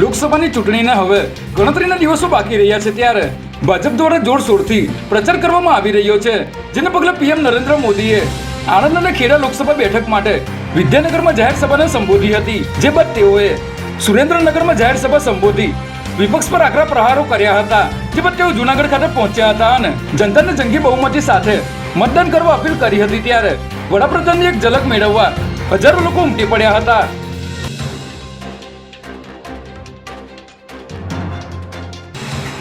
લોકસભાની ચૂંટણીના હવે. ગણતરીના દિવસો બાકી રહ્યા છે ત્યારે. ભાજપ દ્વારા જોરશોરથી પ્રચાર કરવામાં આવી રહ્યો છે, જેને પગલે પીએમ નરેન્દ્ર મોદીએ આણંદ અને ખેડા લોકસભા બેઠક માટે વિદ્યાનગરમાં જાહેર સભાને સંબોધી હતી, જે બાદ તેઓએ સુરેન્દ્રનગરમાં જાહેર સભા સંબોધી, વિપક્ષ પર આકરા પ્રહારો કર્યા હતા, જે બાદ તેઓ જુનાગઢ ખાતે પહોંચ્યા હતા અને જનતાને જંગી બહુમતી સાથે મતદાન કરવા અપીલ કરી હતી ત્યારે. વડાપ્રધાનની એક ઝલક મેળવવા હજારો લોકો ઉમટી પડ્યા હતા.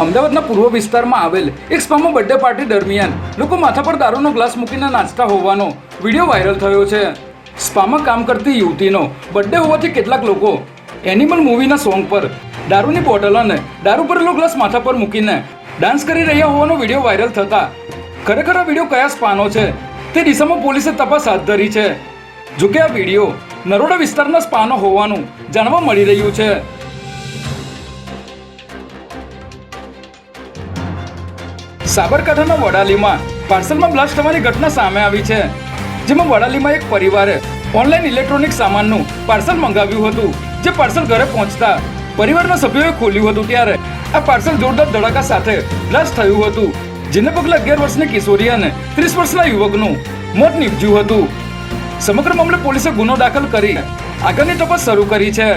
અમદાવાદના પૂર્વ વિસ્તારમાં આવેલ એક સ્પામાં બર્થડે પાર્ટી દરમિયાન લોકો માથા પર દારૂનો ગ્લાસ મૂકીને નાચતા હોવાનો વીડિયો વાયરલ થયો છે. સ્પામાં કામ કરતી યુવતીનો બર્થડે હોવાથી કેટલાક લોકો એનિમલ મૂવીના સોંગ પર દારૂની બોટલ અને દારૂ ભરેલો ગ્લાસ માથા પર મૂકીને ડાન્સ કરી રહ્યા હોવાનો વીડિયો વાયરલ થતા ખરેખર આ વીડિયો કયા સ્પાનો છે તે દિશામાં પોલીસે તપાસ હાથ ધરી છે. જોકે આ વીડિયો નરોડા વિસ્તારના સ્પાનો હોવાનું જાણવા મળી રહ્યું છે. સાબરકાંઠાના વડાલીમાં પાર્સલમાં બ્લાસ્ટ થવાની ઘટના સામે આવી છે, જેમાં વડાલીમાં એક પરિવારે ઓનલાઈન ઇલેક્ટ્રોનિક સામાનનું પાર્સલ મંગાવ્યું હતું, જે પાર્સલ ઘરે પહોંચતા પરિવારના સભ્યોએ ખોલ્યું હતું ત્યારે આ પાર્સલ જોરદાર ધડાકા સાથે બ્લાસ્ટ થયું હતું, જેને પગલે અગિયાર વર્ષની કિશોરી અને ત્રીસ વર્ષના યુવકનું મોત નીપજ્યું હતું. સમગ્ર મામલે પોલીસે ગુનો દાખલ કરી આગળની તપાસ શરૂ કરી છે.